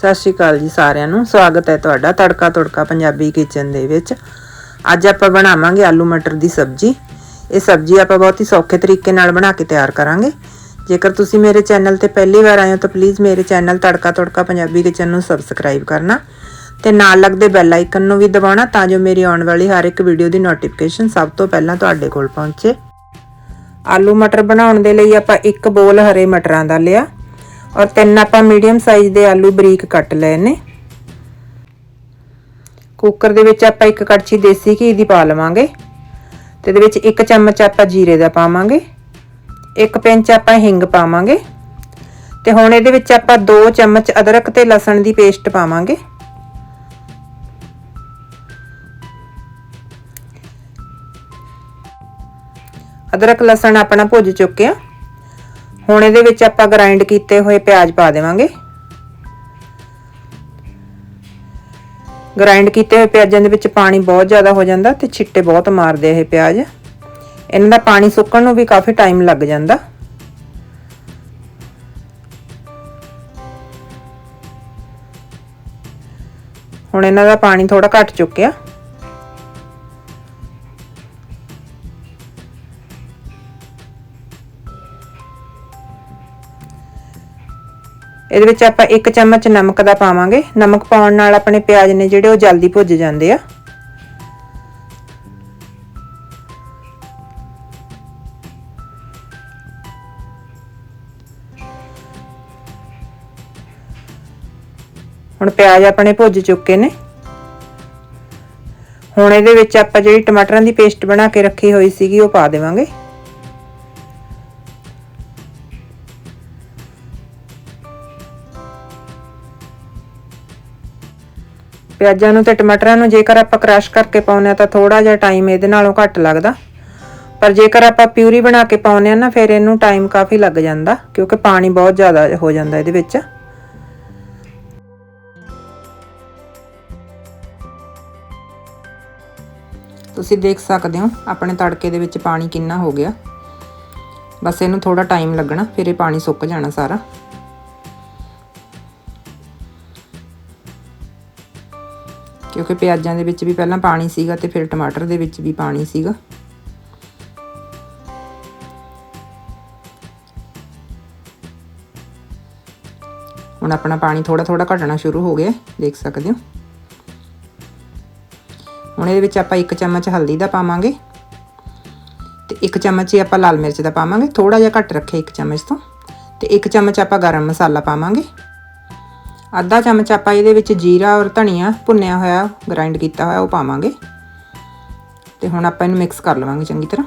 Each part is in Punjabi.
ਸਤਿ ਸ਼੍ਰੀ ਅਕਾਲ ਜੀ ਸਾਰਿਆਂ ਨੂੰ। ਸਵਾਗਤ ਹੈ ਤੁਹਾਡਾ ਤੜਕਾ ਤੜਕਾ ਪੰਜਾਬੀ ਕਿਚਨ ਦੇ ਵਿੱਚ। ਅੱਜ ਆਪਾਂ ਬਣਾਵਾਂਗੇ ਆਲੂ ਮਟਰ ਦੀ ਸਬਜ਼ੀ। ਇਹ ਸਬਜ਼ੀ ਆਪਾਂ ਬਹੁਤ ਹੀ ਸੌਖੇ ਤਰੀਕੇ ਨਾਲ ਬਣਾ ਕੇ ਤਿਆਰ ਕਰਾਂਗੇ। ਜੇਕਰ ਤੁਸੀਂ ਮੇਰੇ ਚੈਨਲ ਤੇ ਪਹਿਲੀ ਵਾਰ ਆਏ ਹੋ ਤਾਂ ਪਲੀਜ਼ ਮੇਰੇ ਚੈਨਲ ਤੜਕਾ ਤੜਕਾ ਪੰਜਾਬੀ ਕਿਚਨ ਨੂੰ ਸਬਸਕ੍ਰਾਈਬ ਕਰਨਾ ਤੇ ਨਾਲ ਲੱਗਦੇ ਬੈਲ ਆਈਕਨ ਨੂੰ ਵੀ ਦਬਾਉਣਾ ਤਾਂ ਜੋ ਮੇਰੀ ਆਉਣ ਵਾਲੀ ਹਰ ਇੱਕ ਵੀਡੀਓ ਦੀ ਨੋਟੀਫਿਕੇਸ਼ਨ ਸਭ ਤੋਂ ਪਹਿਲਾਂ ਤੁਹਾਡੇ ਕੋਲ ਪਹੁੰਚੇ। ਆਲੂ ਮਟਰ ਬਣਾਉਣ ਦੇ ਲਈ ਆਪਾਂ ਇੱਕ ਬੋਲ ਹਰੇ ਮਟਰਾਂ ਦਾ ਲਿਆ। ਔਰ ਤਿੰਨ ਆਪਾਂ ਮੀਡੀਅਮ ਸਾਈਜ਼ ਦੇ ਆਲੂ ਬਰੀਕ ਕੱਟ ਲਏ ਨੇ। ਕੁੱਕਰ ਦੇ ਵਿੱਚ ਆਪਾਂ ਇੱਕ ਕੜਛੀ ਦੇਸੀ ਘੀ ਦੀ ਪਾ ਲਵਾਂਗੇ ਤੇ ਇਹਦੇ ਵਿੱਚ ਇੱਕ ਚਮਚ ਆਪਾਂ ਜੀਰੇ ਦਾ ਪਾਵਾਂਗੇ, ਇੱਕ ਪਿੰਚ ਆਪਾਂ ਹਿੰਗ ਪਾਵਾਂਗੇ ਤੇ ਹੁਣ ਇਹਦੇ ਵਿੱਚ ਆਪਾਂ 2 ਚਮਚ ਅਦਰਕ ਤੇ ਲਸਣ ਦੀ ਪੇਸਟ ਪਾਵਾਂਗੇ। ਅਦਰਕ, ਲਸਣ ਆਪਣਾ ਭੁੱਜ ਚੁੱਕਿਆ ਹੁਣ ਇਹਦੇ ਵਿੱਚ ਆਪਾਂ ਗ੍ਰਾਈਂਡ ਕੀਤੇ ਹੋਏ ਪਿਆਜ਼ ਪਾ ਦੇਵਾਂਗੇ। ਗ੍ਰਾਈਂਡ ਕੀਤੇ ਹੋਏ ਪਿਆਜ਼ਾਂ ਦੇ ਵਿੱਚ ਪਾਣੀ ਬਹੁਤ ਜ਼ਿਆਦਾ ਹੋ ਜਾਂਦਾ ਤੇ ਛਿੱਟੇ ਬਹੁਤ ਮਾਰਦੇ ਇਹ ਪਿਆਜ਼। ਇਹਨਾਂ ਦਾ ਪਾਣੀ ਸੁੱਕਣ ਨੂੰ ਵੀ ਕਾਫੀ ਟਾਈਮ ਲੱਗ ਜਾਂਦਾ। ਹੁਣ ਇਹਨਾਂ ਦਾ ਪਾਣੀ ਥੋੜਾ ਘਟ ਚੁੱਕਿਆ। ਇਹਦੇ ਵਿੱਚ ਆਪਾਂ 1 ਚਮਚ ਨਮਕ ਦਾ ਪਾਵਾਂਗੇ। ਨਮਕ ਪਾਉਣ ਨਾਲ ਆਪਣੇ ਪਿਆਜ਼ ਨੇ ਜਿਹੜੇ ਉਹ ਜਲਦੀ ਭੁੱਜ ਜਾਂਦੇ ਆ। ਹੁਣ ਪਿਆਜ਼ ਆਪਣੇ ਭੁੱਜ ਚੁੱਕੇ ਨੇ। ਹੁਣ ਇਹਦੇ ਵਿੱਚ ਆਪਾਂ ਜਿਹੜੀ ਟਮਾਟਰਾਂ ਦੀ ਪੇਸਟ ਬਣਾ ਕੇ ਰੱਖੀ ਹੋਈ ਸੀਗੀ, ਉਹ ਪਾ ਦੇਵਾਂਗੇ। ਪਿਆਜ਼ਾਂ ਨੂੰ ਤੇ ਟਮਾਟਰਾਂ ਨੂੰ ਜੇਕਰ ਆਪਾਂ ਕ੍ਰਸ਼ ਕਰਕੇ ਪਾਉਨੇ ਆ ਤਾਂ ਥੋੜਾ ਜਿਹਾ ਟਾਈਮ ਇਹਦੇ ਨਾਲੋਂ ਘੱਟ ਲੱਗਦਾ। ਪਰ ਜੇਕਰ ਆਪਾਂ ਪਿਊਰੀ ਬਣਾ ਕੇ ਪਾਉਨੇ ਆ ਨਾ, ਫਿਰ ਇਹਨੂੰ ਟਾਈਮ ਕਾਫੀ ਲੱਗ ਜਾਂਦਾ, ਕਿਉਂਕਿ ਪਾਣੀ ਬਹੁਤ ਜ਼ਿਆਦਾ ਹੋ ਜਾਂਦਾ ਇਹਦੇ ਵਿੱਚ। ਤੁਸੀਂ ਦੇਖ ਸਕਦੇ ਹੋ, ਆਪਣੇ ਤੜਕੇ ਦੇ ਵਿੱਚ ਪਾਣੀ ਕਿੰਨਾ ਹੋ ਗਿਆ। ਬਸ ਇਹਨੂੰ ਥੋੜਾ ਟਾਈਮ ਲੱਗਣਾ, ਫਿਰ ਇਹ ਪਾਣੀ ਸੁੱਕ ਜਾਣਾ ਸਾਰਾ। ਕਿਉਂਕਿ ਪਿਆਜ਼ਾਂ ਦੇ ਵਿੱਚ ਵੀ ਪਹਿਲਾਂ ਪਾਣੀ ਸੀਗਾ ਤੇ ਫਿਰ ਟਮਾਟਰ ਦੇ ਵਿੱਚ ਵੀ ਪਾਣੀ ਸੀਗਾ। ਹੁਣ ਆਪਣਾ ਪਾਣੀ ਥੋੜਾ ਥੋੜਾ ਘਟਣਾ ਸ਼ੁਰੂ ਹੋ ਗਿਆ, ਦੇਖ ਸਕਦੇ ਹੋ। ਹੁਣ ਇਹਦੇ ਵਿੱਚ ਆਪਾਂ 1 ਚਮਚ ਹਲਦੀ ਦਾ ਪਾਵਾਂਗੇ ਤੇ 1 ਚਮਚ ਹੀ ਆਪਾਂ ਲਾਲ ਮਿਰਚ ਦਾ ਪਾਵਾਂਗੇ ਥੋੜਾ ਜਿਹਾ ਘੱਟ ਰੱਖੇ 1 ਚਮਚ ਤੋਂ ਤੇ 1 ਚਮਚ ਆਪਾਂ ਗਰਮ ਮਸਾਲਾ ਪਾਵਾਂਗੇ। ਅੱਧਾ ਚਮਚ ਆਪਾਂ ਇਹਦੇ ਵਿੱਚ ਜੀਰਾ ਔਰ ਧਨੀਆ ਭੁੰਨਿਆ ਹੋਇਆ ਗ੍ਰਾਈਂਡ ਕੀਤਾ ਹੋਇਆ, ਉਹ ਪਾਵਾਂਗੇ। ਤੇ ਹੁਣ ਆਪਾਂ ਇਹਨੂੰ ਮਿਕਸ ਕਰ ਲਵਾਂਗੇ ਚੰਗੀ ਤਰ੍ਹਾਂ।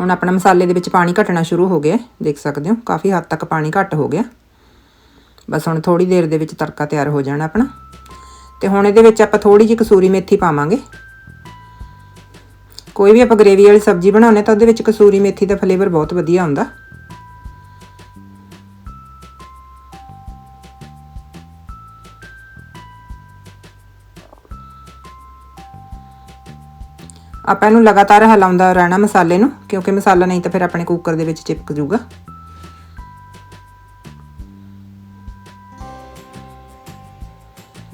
ਹੁਣ ਆਪਣਾ ਮਸਾਲੇ ਦੇ ਵਿੱਚ ਪਾਣੀ ਘਟਣਾ ਸ਼ੁਰੂ ਹੋ ਗਿਆ ਦੇਖ ਸਕਦੇ ਹੋ, ਕਾਫੀ ਹੱਦ ਤੱਕ ਪਾਣੀ ਘਟ ਹੋ ਗਿਆ। ਬਸ ਹੁਣ ਥੋੜੀ ਦੇਰ ਦੇ ਵਿੱਚ ਤੜਕਾ ਤਿਆਰ ਹੋ ਜਾਣਾ ਆਪਣਾ। ਤੇ ਹੁਣ ਇਹਦੇ ਵਿੱਚ ਆਪਾਂ ਥੋੜੀ ਜਿਹੀ ਕਸੂਰੀ ਮੇਥੀ ਪਾਵਾਂਗੇ। ਕੋਈ ਵੀ ਆਪਾਂ ਗ੍ਰੇਵੀ ਵਾਲੀ ਸਬਜ਼ੀ ਬਣਾਉਨੇ ਤਾਂ ਉਹਦੇ ਵਿੱਚ ਕਸੂਰੀ ਮੇਥੀ ਦਾ ਫਲੇਵਰ ਬਹੁਤ ਵਧੀਆ ਆਉਂਦਾ। ਆਪਾਂ ਇਹਨੂੰ ਲਗਾਤਾਰ ਹਿਲਾਉਂਦਾ ਰਹਿਣਾ ਮਸਾਲੇ ਨੂੰ, ਕਿਉਂਕਿ ਮਸਾਲਾ ਨਹੀਂ ਤਾਂ ਫਿਰ ਆਪਣੇ ਕੁੱਕਰ ਦੇ ਵਿੱਚ ਚਿਪਕ ਜਾਊਗਾ।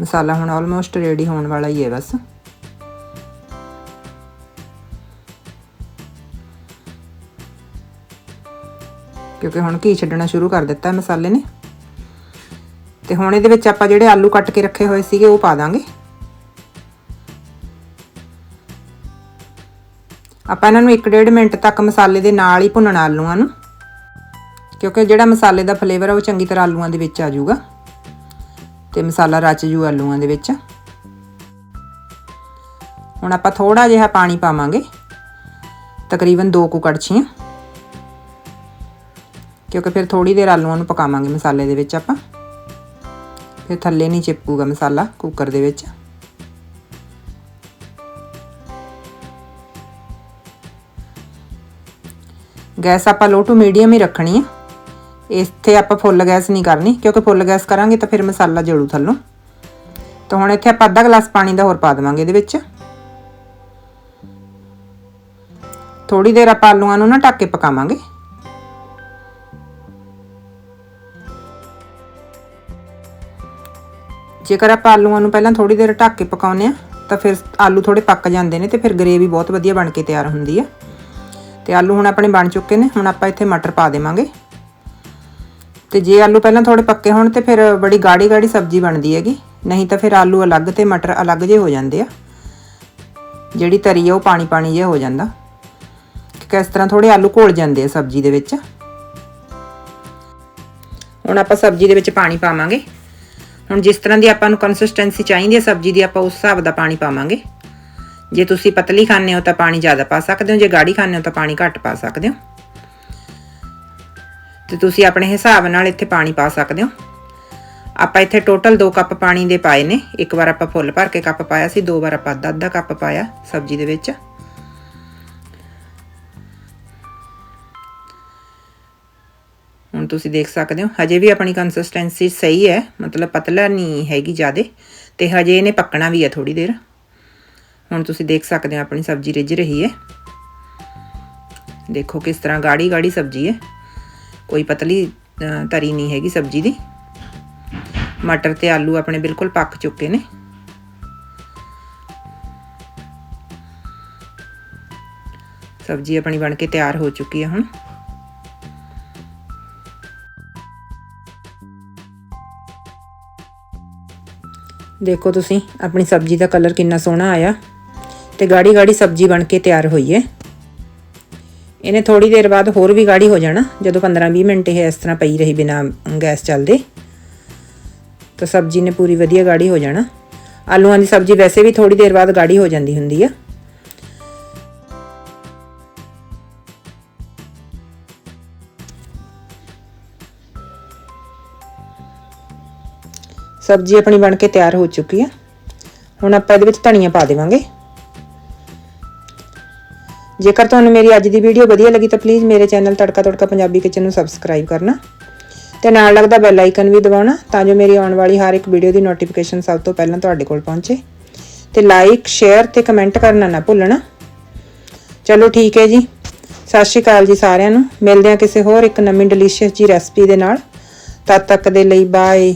ਮਸਾਲਾ ਹੁਣ ਆਲਮੋਸਟ ਰੈਡੀ ਹੋਣ ਵਾਲਾ ਹੀ ਹੈ ਬਸ। ਕਿਉਂਕਿ ਹੁਣ ਘੀ ਛੱਡਣਾ ਸ਼ੁਰੂ ਕਰ ਦਿੱਤਾ ਮਸਾਲੇ ਨੇ। ਤੇ ਹੁਣ ਇਹਦੇ ਵਿੱਚ ਆਪਾਂ ਜਿਹੜੇ ਆਲੂ ਕੱਟ ਕੇ ਰੱਖੇ ਹੋਏ ਸੀਗੇ, ਉਹ ਪਾ ਦਾਂਗੇ। ਆਪਾਂ ਇਹਨਾਂ ਨੂੰ 1.5 ਮਿੰਟ ਤੱਕ ਮਸਾਲੇ ਦੇ ਨਾਲ ਹੀ ਭੁੰਨਣਾ ਆਲੂਆਂ ਨੂੰ। ਕਿਉਂਕਿ ਜਿਹੜਾ ਮਸਾਲੇ ਦਾ ਫਲੇਵਰ ਆ ਉਹ ਚੰਗੀ ਤਰ੍ਹਾਂ ਆਲੂਆਂ ਦੇ ਵਿੱਚ ਆ ਜਾਊਗਾ। ਤੇ ਮਸਾਲਾ ਰਚ ਜੂ ਆਲੂਆਂ ਦੇ ਵਿੱਚ। ਹੁਣ ਆਪਾਂ ਥੋੜਾ ਜਿਹਾ ਪਾਣੀ ਪਾਵਾਂਗੇ। ਤਕਰੀਬਨ 2 ਕੁ ਕੜਛੀਆਂ। ਕਿਉਂਕਿ ਫਿਰ ਥੋੜੀ ਦੇਰ ਆਲੂਆਂ ਨੂੰ ਪਕਾਵਾਂਗੇ ਮਸਾਲੇ ਦੇ ਵਿੱਚ ਆਪਾਂ। ਫਿਰ ਥੱਲੇ ਨਹੀਂ ਚਿਪਕੂਗਾ ਮਸਾਲਾ ਕੁੱਕਰ ਦੇ ਵਿੱਚ। ਗੈਸ ਆਪਾਂ ਲੋ ਟੂ ਮੀਡੀਅਮ ਹੀ ਰੱਖਣੀ ਹੈ ਇੱਥੇ ਆਪਾਂ ਫੁੱਲ ਗੈਸ ਨਹੀਂ ਕਰਨੀ, ਕਿਉਂਕਿ ਫੁੱਲ ਗੈਸ ਕਰਾਂਗੇ ਤਾਂ ਫਿਰ ਮਸਾਲਾ ਜੜੂ ਥੱਲੋਂ। ਤਾਂ ਹੁਣ ਇੱਥੇ ਆਪਾਂ ਅੱਧਾ ਗਲਾਸ ਪਾਣੀ ਦਾ ਹੋਰ ਪਾ ਦੇਵਾਂਗੇ ਇਹਦੇ ਵਿੱਚ। ਥੋੜੀ ਦੇਰ ਆਪਾਂ ਆਲੂਆਂ ਨੂੰ ਨਾ ਢੱਕ ਕੇ ਪਕਾਵਾਂਗੇ। ਜੇਕਰ ਆਪਾਂ ਆਲੂਆਂ ਨੂੰ ਪਹਿਲਾਂ ਥੋੜੀ ਦੇਰ ਢੱਕ ਕੇ ਪਕਾਉਨੇ ਆ ਤਾਂ ਫਿਰ ਆਲੂ ਥੋੜੇ ਪੱਕ ਜਾਂਦੇ ਨੇ ਤੇ ਫਿਰ ਗਰੇਵੀ ਬਹੁਤ ਵਧੀਆ ਬਣ ਕੇ ਤਿਆਰ ਹੁੰਦੀ ਆ ਤੇ ਆਲੂ ਹੁਣ ਆਪਣੇ ਬਣ ਚੁੱਕੇ ਨੇ, ਹੁਣ ਆਪਾਂ ਇੱਥੇ ਮਟਰ ਪਾ ਦੇਵਾਂਗੇ। ਤੇ ਜੇ ਆਲੂ ਪਹਿਲਾਂ ਥੋੜੇ ਪੱਕੇ ਹੋਣ ਤੇ ਫਿਰ ਬੜੀ ਗਾੜੀ ਗਾੜੀ ਸਬਜ਼ੀ ਬਣਦੀ ਹੈਗੀ, ਨਹੀਂ ਤਾਂ ਫਿਰ ਆਲੂ ਅਲੱਗ ਤੇ ਮਟਰ ਅਲੱਗ ਜੇ ਹੋ ਜਾਂਦੇ ਆ। ਜਿਹੜੀ ਤਰੀ ਆ ਉਹ ਪਾਣੀ ਪਾਣੀ ਜਿਹਾ ਹੋ ਜਾਂਦਾ। ਕਿ ਇਸ ਤਰ੍ਹਾਂ ਥੋੜੇ ਆਲੂ ਘੋਲ ਜਾਂਦੇ ਆ ਸਬਜ਼ੀ ਦੇ ਵਿੱਚ। ਹੁਣ ਆਪਾਂ ਸਬਜ਼ੀ ਦੇ ਵਿੱਚ ਪਾਣੀ ਪਾਵਾਂਗੇ। ਹੁਣ ਜਿਸ ਤਰ੍ਹਾਂ ਦੀ ਆਪਾਂ ਨੂੰ ਕੰਸਿਸਟੈਂਸੀ ਚਾਹੀਦੀ ਹੈ ਸਬਜ਼ੀ ਦੀ, ਆਪਾਂ ਉਸ ਹਿਸਾਬ ਦਾ ਪਾਣੀ ਪਾਵਾਂਗੇ। ਜੇ ਤੁਸੀਂ ਪਤਲੀ ਖਾਣੇ ਹੋ ਤਾਂ ਪਾਣੀ ਜ਼ਿਆਦਾ ਪਾ ਸਕਦੇ ਹੋ, ਜੇ ਗਾੜੀ ਖਾਣੇ ਹੋ ਤਾਂ ਪਾਣੀ ਘੱਟ ਪਾ ਸਕਦੇ ਹੋ। ਤੇ ਤੁਸੀਂ ਆਪਣੇ ਹਿਸਾਬ ਨਾਲ ਇੱਥੇ ਪਾਣੀ ਪਾ ਸਕਦੇ ਹੋ। ਆਪਾਂ ਇੱਥੇ ਟੋਟਲ 2 ਕੱਪ ਪਾਣੀ ਦੇ ਪਾਏ ਨੇ। ਇੱਕ ਵਾਰ ਆਪਾਂ ਫੁੱਲ ਭਰ ਕੇ ਕੱਪ ਪਾਇਆ ਸੀ, ਦੋ ਵਾਰ ਆਪਾਂ ਅੱਧਾ ਅੱਧਾ ਕੱਪ ਪਾਇਆ ਸਬਜ਼ੀ ਦੇ ਵਿੱਚ। ਹੁਣ ਤੁਸੀਂ ਦੇਖ ਸਕਦੇ ਹੋ, ਹਜੇ ਵੀ ਆਪਣੀ ਕੰਸਿਸਟੈਂਸੀ ਸਹੀ ਹੈ, ਮਤਲਬ ਪਤਲਾ ਨਹੀਂ ਹੈਗੀ ਜ਼ਿਆਦੇ, ਤੇ ਹਜੇ ਇਹਨੇ ਪੱਕਣਾ ਵੀ ਹੈ ਥੋੜੀ ਦੇਰ। ਹੁਣ ਤੁਸੀਂ ਦੇਖ ਸਕਦੇ ਹੋ ਆਪਣੀ ਸਬਜ਼ੀ ਰਿੱਝ ਰਹੀ ਹੈ। ਦੇਖੋ ਕਿਸ ਤਰ੍ਹਾਂ ਗਾੜੀ ਗਾੜੀ ਸਬਜ਼ੀ ਹੈ। ਕੋਈ ਪਤਲੀ ਤਰੀ ਨਹੀਂ ਹੈਗੀ ਸਬਜ਼ੀ ਦੀ। ਮਟਰ ਤੇ ਆਲੂ ਆਪਣੇ ਬਿਲਕੁਲ ਪੱਕ ਚੁੱਕੇ ਨੇ। ਸਬਜ਼ੀ ਆਪਣੀ ਬਣ ਕੇ ਤਿਆਰ ਹੋ ਚੁੱਕੀ ਹੈ ਹੁਣ। ਦੇਖੋ ਤੁਸੀਂ, ਆਪਣੀ ਸਬਜ਼ੀ ਦਾ ਕਲਰ ਕਿੰਨਾ ਸੋਹਣਾ ਆਇਆ। ਤੇ ਗਾੜੀ ਗਾੜੀ ਸਬਜ਼ੀ ਬਣ ਕੇ ਤਿਆਰ ਹੋਈ ਹੈ ਇਹਨੇ ਥੋੜੀ ਦੇਰ ਬਾਅਦ ਹੋਰ ਵੀ ਗਾੜੀ ਹੋ ਜਾਣਾ, ਜਦੋਂ 15-20 ਮਿੰਟ ਇਹ ਇਸ ਤਰ੍ਹਾਂ ਪਈ ਰਹੀ ਬਿਨਾ ਗੈਸ ਚੱਲਦੇ। ਤਾਂ ਸਬਜ਼ੀ ਨੇ ਪੂਰੀ ਵਧੀਆ ਗਾੜੀ ਹੋ ਜਾਣਾ। ਆਲੂਆਂ ਦੀ ਸਬਜ਼ੀ ਵੈਸੇ ਵੀ ਥੋੜੀ ਦੇਰ ਬਾਅਦ ਗਾੜੀ ਹੋ ਜਾਂਦੀ ਹੁੰਦੀ ਆ। ਸਬਜ਼ੀ ਆਪਣੀ ਬਣ ਕੇ ਤਿਆਰ ਹੋ ਚੁੱਕੀ ਆ। ਹੁਣ ਆਪਾਂ ਇਹਦੇ ਵਿੱਚ ਧਨੀਆ ਪਾ ਦੇਵਾਂਗੇ। ਜੇਕਰ ਤੁਹਾਨੂੰ ਮੇਰੀ ਅੱਜ ਦੀ ਵੀਡੀਓ ਵਧੀਆ ਲੱਗੀ ਤਾਂ ਪਲੀਜ਼ ਮੇਰੇ ਚੈਨਲ ਤੜਕਾ ਤੜਕਾ ਪੰਜਾਬੀ ਕਿਚਨ ਨੂੰ ਸਬਸਕ੍ਰਾਈਬ ਕਰਨਾ ਤੇ ਨਾਲ ਲੱਗਦਾ ਬੈਲ ਆਈਕਨ ਵੀ ਦਬਾਉਣਾ ਤਾਂ ਜੋ ਮੇਰੀ ਆਉਣ ਵਾਲੀ ਹਰ ਇੱਕ ਵੀਡੀਓ ਦੀ ਨੋਟੀਫਿਕੇਸ਼ਨ ਸਭ ਤੋਂ ਪਹਿਲਾਂ ਤੁਹਾਡੇ ਕੋਲ ਪਹੁੰਚੇ। ਤੇ ਲਾਈਕ ਸ਼ੇਅਰ ਤੇ ਕਮੈਂਟ ਕਰਨਾ ਨਾ ਭੁੱਲਣਾ। ਚਲੋ ਠੀਕ ਹੈ ਜੀ। ਸਤਿ ਸ਼੍ਰੀ ਅਕਾਲ ਜੀ ਸਾਰਿਆਂ ਨੂੰ। ਮਿਲਦੇ ਹਾਂ ਕਿਸੇ ਹੋਰ ਇੱਕ ਨਵੀਂ ਡਿਲੀਸ਼ੀਅਸ ਜੀ ਰੈਸਪੀ ਦੇ ਨਾਲ। ਤਦ ਤੱਕ ਦੇ ਲਈ ਬਾਏ